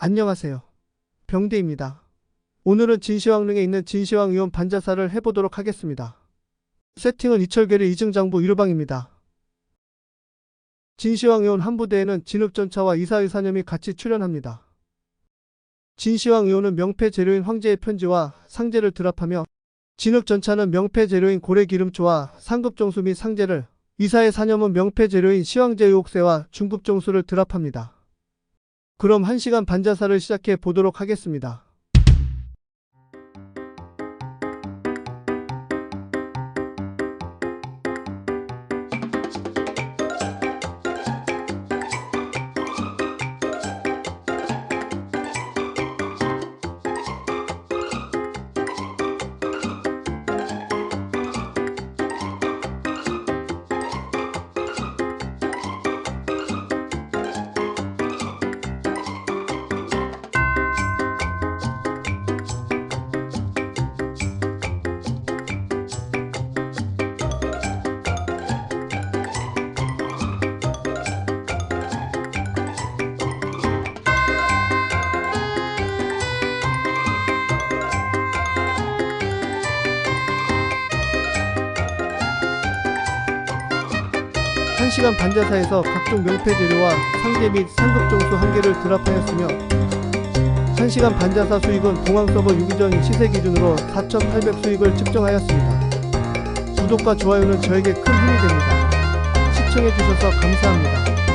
안녕하세요. 병대입니다. 오늘은 진시황릉에 있는 진시황 의원 반자사를 해보도록 하겠습니다. 세팅은 이철계를 이증장부 의료방입니다. 진시황 의원 한 부대에는 진흙전차와 이사의사념이 같이 출연합니다. 진시황 의원은 명패 재료인 황제의 편지와 상제를 드랍하며 진흙전차는 명패 재료인 고래기름초와 상급종수 및 상제를 이사의 사념은 명패 재료인 시황제 의혹세와 중급종수를 드랍합니다. 그럼 1시간 반자사를 시작해 보도록 하겠습니다. 한시간 반 자사에서 각종 명패 재료와 상제 및 상급 종수 한 개를 드랍하였으며 1시간 반 자사 수익은 동항서버 유기전 시세 기준으로 4,800 수익을 측정하였습니다. 구독과 좋아요는 저에게 큰 힘이 됩니다. 시청해주셔서 감사합니다.